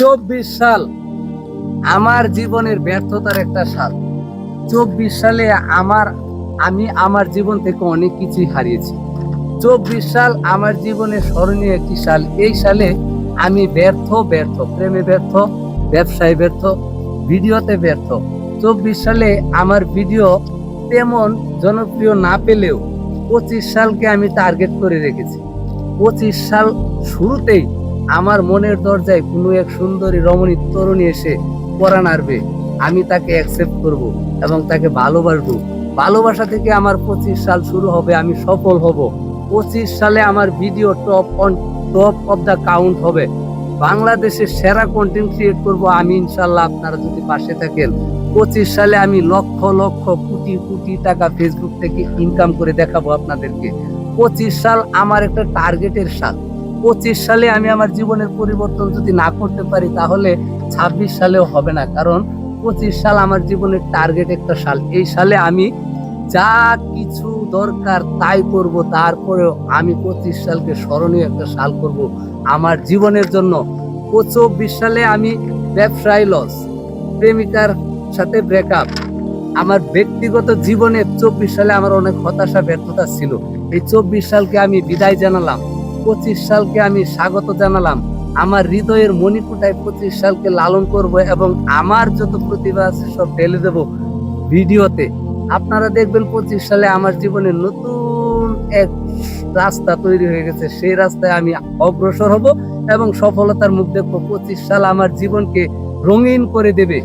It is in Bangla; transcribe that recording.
চব্বিশ সাল আমার জীবনের ব্যর্থতার একটা সাল। চব্বিশ সালে আমার, আমি আমার জীবন থেকে অনেক কিছুই হারিয়েছি। চব্বিশ সাল আমার জীবনে স্মরণীয় একটি সাল। এই সালে আমি ব্যর্থ ব্যর্থ, প্রেমে ব্যর্থ, ব্যবসায় ব্যর্থ, ভিডিওতে ব্যর্থ। চব্বিশ সালে আমার ভিডিও তেমন জনপ্রিয় না পেলেও পঁচিশ সালকে আমি টার্গেট করে রেখেছি। পঁচিশ সাল শুরুতেই আমার মনের দরজায় কোনো এক সুন্দরী রমণী তরুণী এসে পরা নাড়বে। আমি তাকে অ্যাকসেপ্ট করব এবং তাকে ভালোবাসবো। ভালোবাসা থেকে আমার পঁচিশ সাল শুরু হবে, আমি সফল হব। পঁচিশ সালে আমার video top on top of the count হবে। বাংলাদেশের সেরা কন্টেন্ট ক্রিয়েট করব আমি ইনশাল্লাহ আপনারা যদি পাশে থাকেন। পঁচিশ সালে আমি লক্ষ লক্ষ, কোটি কোটি টাকা ফেসবুক থেকে ইনকাম করে দেখাবো আপনাদেরকে। পঁচিশ সাল আমার একটা টার্গেটের সাল পঁচিশ সালে আমি আমার জীবনের পরিবর্তন যদি না করতে পারি, তাহলে ছাব্বিশ সালেও হবে না। কারণ পঁচিশ সাল আমার জীবনের টার্গেট একটা সাল। এই সালে আমি যা কিছু দরকার তাই করব, তারপরেও আমি পঁচিশ সালকে স্মরণীয় একটা সাল করব আমার জীবনের জন্য। চব্বিশ সালে আমি ব্যবসায় লস প্রেমিকার সাথে ব্রেকআপ আমার ব্যক্তিগত জীবনে চব্বিশ সালে আমার অনেক হতাশা, ব্যর্থতা ছিল। এই চব্বিশ সালকে আমি বিদায় জানালাম। পঁচিশ সালকে আমি স্বাগত জানালাম। আমার হৃদয়ের মণিকুটায় পঁচিশ সালকে লালন করব এবং আমার যত প্রতিভা আছে সব ঢেলে দেব ভিডিওতে। আপনারা দেখবেন পঁচিশ সালে আমার জীবনে নতুন এক রাস্তা তৈরি হয়ে গেছে। সেই রাস্তায় আমি অগ্রসর হব এবং সফলতার মুখ দেখব। পঁচিশ সাল আমার জীবনকে রঙিন করে দেবে।